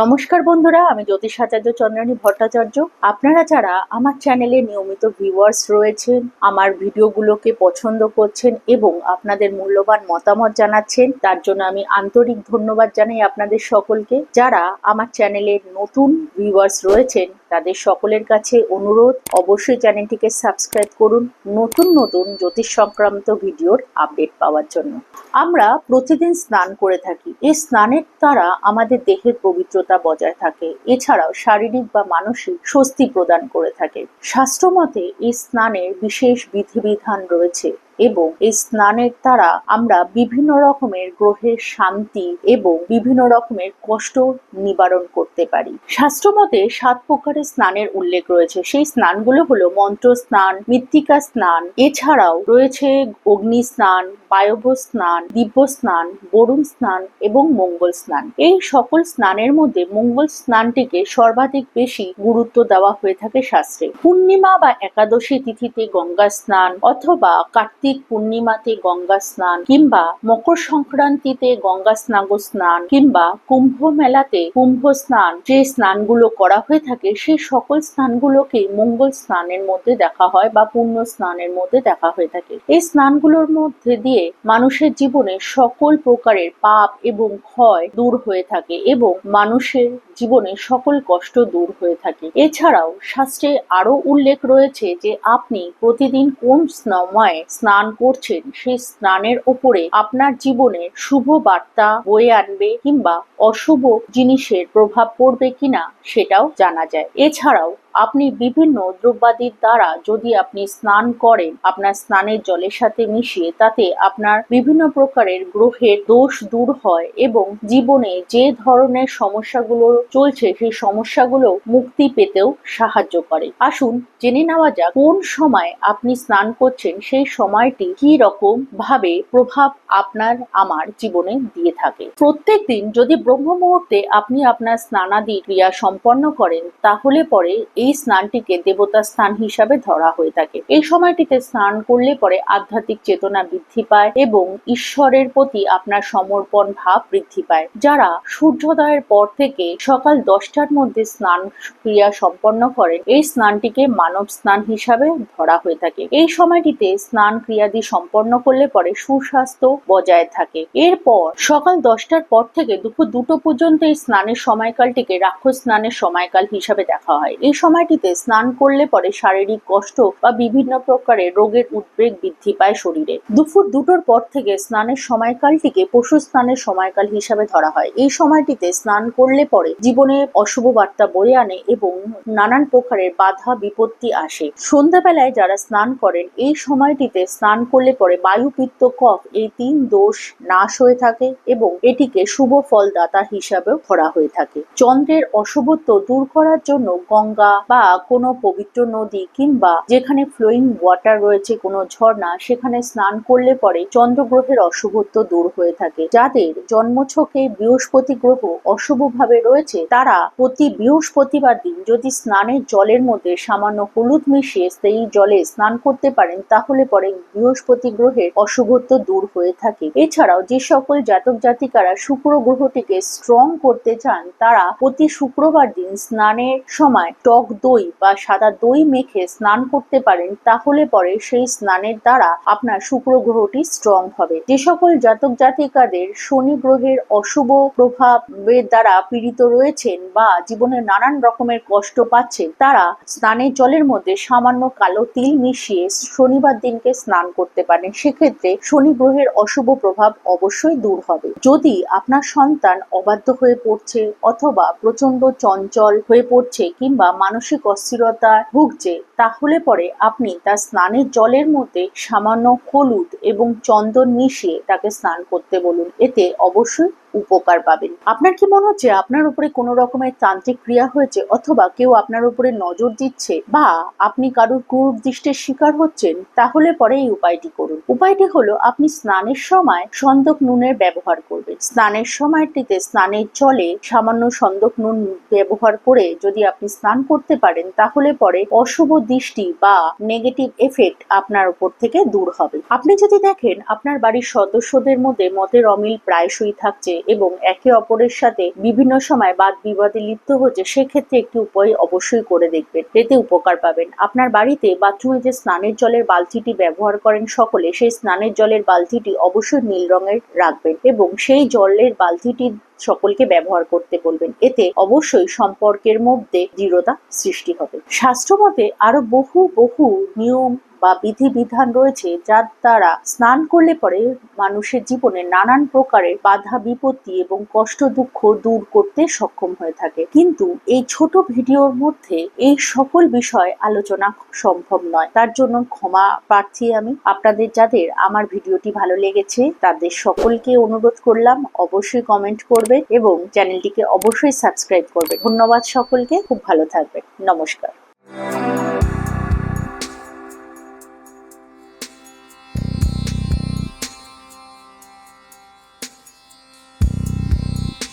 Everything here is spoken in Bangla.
নমস্কার বন্ধুরা, আমি জ্যোতিষাচার্য চন্দ্রানী ভট্টাচার্য। আপনারা যারা আমার চ্যানেলে নিয়মিত ভিউয়ার্স রয়েছেন, আমার ভিডিওগুলোকে পছন্দ করছেন এবং আপনাদের মূল্যবান মতামত জানাচ্ছেন, তার জন্য আমি আন্তরিক ধন্যবাদ জানাই আপনাদের সকলকে। যারা আমার চ্যানেলে নতুন ভিউয়ার্স রয়েছেন, তাদের সকলের কাছে অনুরোধ, অবশ্যই চ্যানেলটিকে সাবস্ক্রাইব করুন নতুন নতুন জ্যোতিষ সংক্রান্ত ভিডিওর আপডেট পাওয়ার জন্য। আমরা প্রতিদিন স্নান করে থাকি। এই স্নানের দ্বারা আমাদের দেহের পবিত্রতা বজায় থাকে, এছাড়াও শারীরিক বা মানসিক স্বস্তি প্রদান করে থাকে। শাস্ত্রমতে এই স্নানের বিশেষ বিধিবিধান রয়েছে। এবং এই স্নানের দ্বারা আমরা বিভিন্ন রকমের গ্রহের শান্তি এবং বিভিন্ন রকমের কষ্ট নিবারণ করতে পারি। শাস্ত্রমতে সাত প্রকারের স্নানের উল্লেখ রয়েছে। সেই স্নানগুলো হলো মন্ত্র স্নান মৃত্তিকা স্নান, এছাড়াও রয়েছে অগ্নি স্নান, বায়ব স্নান, দিব্য স্নান, বরুণ স্নান এবং মঙ্গল স্নান। এই সকল স্নানের মধ্যে মঙ্গল স্নানটিকে সর্বাধিক বেশি গুরুত্ব দেওয়া হয়ে থাকে শাস্ত্রে। পূর্ণিমা বা একাদশী তিথিতে গঙ্গা স্নান অথবা কার্তিক পূর্ণিমাতে গঙ্গা স্নান কিংবা মকর সংক্রান্তিতে গঙ্গা স্নাগ স্নান কিংবা কুম্ভ মেলাতে কুম্ভ স্নান, যে স্নানগুলো করা হয়ে থাকে সেই সকল স্নানগুলোকে মঙ্গল স্নানের মধ্যে দেখা হয় বা পূর্ণ স্নানের মধ্যে দেখা হয়ে থাকে। এই স্নানগুলোর মধ্যে দিয়ে মানুষের জীবনে সকল প্রকারের পাপ এবং ক্ষয় দূর হয়ে থাকে এবং মানুষের জীবনে সকল কষ্ট দূর হয়ে থাকে। এছাড়াও শাস্ত্রে আরও উল্লেখ রয়েছে যে আপনি প্রতিদিন কোন সময়ে স্নান করছেন সেই স্নানের ওপরে আপনার জীবনে শুভ বার্তা বয়ে আনবে কিংবা অশুভ জিনিসের প্রভাব পড়বে কিনা সেটাও জানা যায়। এছাড়াও আপনি বিভিন্ন দ্রব্যাদির দ্বারা যদি আপনি স্নান করেন, আপনার স্নানের জলের সাথে মিশিয়ে তাতে আপনার বিভিন্ন প্রকারের গ্রহের দোষ দূর হয় এবং জীবনে যে ধরনের সমস্যাগুলো চলছে, সেই সমস্যাগুলো মুক্তি পেতেও সাহায্য করে। আসুন জেনে নেওয়া যাক, কোন সময় আপনি স্নান করছেন, সেই সময়টি কি রকম ভাবে প্রভাব আপনার, আমার জীবনে দিয়ে থাকে। প্রত্যেক দিন যদি ব্রহ্ম মুহূর্তে আপনি আপনার স্নানাদি ক্রিয়া সম্পন্ন করেন, তাহলে পরে এই স্নানটিকে দেবতা স্নান হিসাবে ধরা হয়ে থাকে। এই সময়টিতে স্নান করলে পরে আধ্যাত্মিক চেতনা বৃদ্ধি পায় এবং ঈশ্বরের প্রতি আপনার সমর্পণ ভাব বৃদ্ধি পায়। যারা সূর্যোদয়ের পর থেকে সকাল দশটার মধ্যে স্নান ক্রিয়া সম্পন্ন করেন, এই স্নানটিকে মানব স্নান হিসাবে ধরা হয়ে থাকে। এই সময়টিতে স্নান ক্রিয়াদি সম্পন্ন করলে পরে সুস্বাস্থ্য বজায় থাকে। এরপর সকাল দশটার পর থেকে দুপুর দুটো পর্যন্ত এই স্নানের সময়কালটিকে রাক্ষস স্নানের সময়কাল হিসাবে দেখা হয়। এই সময়টিতে স্নান করলে পরে শারীরিক কষ্ট বা বিভিন্ন প্রকারের রোগের উদ্বেগ বৃদ্ধি পায় শরীরে। দুপুর দুটোর পর থেকে স্নানের সময়কালটিকে পশু স্নানের সময়কাল হিসাবে ধরা হয়। এই সময়টিতে স্নান করলে পরে জীবনে অশুভ বার্তা বয়ে আনে এবং নানান প্রকারের বাধা, বিপত্তি আসে। সন্ধ্যাবেলায় যারা স্নান করেন, এই সময়টিতে স্নান করলে পরে বায়ু পিত্ত কফ, এই তিন দোষ নাশ হয়ে থাকে এবং এটিকে শুভ ফলদাতা হিসাবেও ধরা হয়ে থাকে। চন্দ্রের অশুভত্ব দূর করার জন্য গঙ্গা বা কোনো পবিত্র নদী কিংবা যেখানে ফ্লোয়িং ওয়াটার রয়েছে, কোনো ঝর্ণা, সেখানে স্নান করলে পরে চন্দ্রগ্রহের অশুভত্ব দূর হয়ে থাকে। যাদের জন্মছকে বৃহস্পতি গ্রহ অশুভভাবে রয়েছে, তারা প্রতি বৃহস্পতিবার দিন যদি স্নানের জলের মধ্যে সামান্য হলুদ মিশিয়ে সেই জলে স্নান করতে পারেন, তাহলে পরে বৃহস্পতি গ্রহের অশুভত্ব দূর হয়ে থাকে। এছাড়াও যে সকল জাতক জাতিকারা শুক্র গ্রহটিকে স্ট্রং করতে চান, তারা প্রতি শুক্রবার দিন স্নানের সময় টক দই বা সাদা দই মেখে স্নান করতে পারেন, তাহলে পরে সেই স্নানের দ্বারা আপনার শুক্র গ্রহটি স্ট্রং হবে। যে সকল জাতক জাতিকাদের শনি গ্রহের অশুভ প্রভাবের দ্বারা পীড়িত রয়েছেন বা জীবনে নানান রকমের কষ্ট পাচ্ছেন, তারা স্নানের জলের মধ্যে সামান্য কালো তিল মিশিয়ে শনিবার দিনকে স্নান করতে পারেন। সেক্ষেত্রে শনি গ্রহের অশুভ প্রভাব অবশ্যই দূর হবে। যদি আপনার সন্তান অবাধ্য হয়ে পড়ছে অথবা প্রচণ্ড চঞ্চল হয়ে পড়ছে কিংবা মানসিক অস্থিরতা ভুগছে, তাহলে পরে আপনি তার স্নানের জলের মধ্যে সামান্য হলুদ এবং চন্দন মিশিয়ে তাকে স্নান করতে বলুন। এতে অবশ্যই উপকার পাবেন। আপনার কি মনে হচ্ছে আপনার উপরে কোনো রকমের তান্ত্রিক ক্রিয়া হয়েছে অথবা কেউ আপনার উপরে নজর দিচ্ছে বা আপনি কারোর ক্রূর দৃষ্টির শিকার হচ্ছেন? তাহলে পরে এই উপায়টি করুন। উপায়টি হলো আপনি স্নানের সময় সন্দক নুনের ব্যবহার করবেন। স্নানের সময়টিতে স্নানের জলে সামান্য সন্দক নুন ব্যবহার করে যদি আপনি স্নান করতে পারেন, তাহলে পরে অশুভ দৃষ্টি বা নেগেটিভ এফেক্ট আপনার উপর থেকে দূর হবে। আপনি যদি দেখেন আপনার বাড়ির সদস্যদের মধ্যে মতের অমিল প্রায়শই থাকছে এবং একে অপরের সাথে বিভিন্ন সময় বাদ বিবাদে লিপ্ত হচ্ছে সেক্ষেত্রে একটি উপায় অবশ্যই করে দেখবেন। এতে উপকার পাবেন। আপনার বাড়িতে বাথরুমে যে স্নানের জলের বালতিটি ব্যবহার করেন সকলে, সেই স্নানের জলের বালতিটি অবশ্যই নীল রঙের রাখবেন এবং সেই জলের বালতিটি সকলকে ব্যবহার করতে বলবেন। এতে অবশ্যই সম্পর্কের মধ্যে দৃঢ়তা সৃষ্টি হবে। শাস্ত্রমতে আরও বহু বহু নিয়ম বা বিধিবিধান রয়েছে যার দ্বারা স্নান করলে পরে মানুষের জীবনে নানান প্রকারের বাধা, বিপত্তি এবং কষ্ট, দুঃখ দূর করতে সক্ষম হয়ে থাকে। কিন্তু এই ছোট ভিডিওর মধ্যে এই সকল বিষয় আলোচনা সম্ভব নয়। তার জন্য ক্ষমা প্রার্থী আমি। আপনাদের যাদের আমার ভিডিওটি ভালো লেগেছে, তাদের সকলকে অনুরোধ করলাম অবশ্যই কমেন্ট করবে এবং চ্যানেলটিকে অবশ্যই সাবস্ক্রাইব করবে। ধন্যবাদ সকলকে। খুব ভালো থাকবে নমস্কার।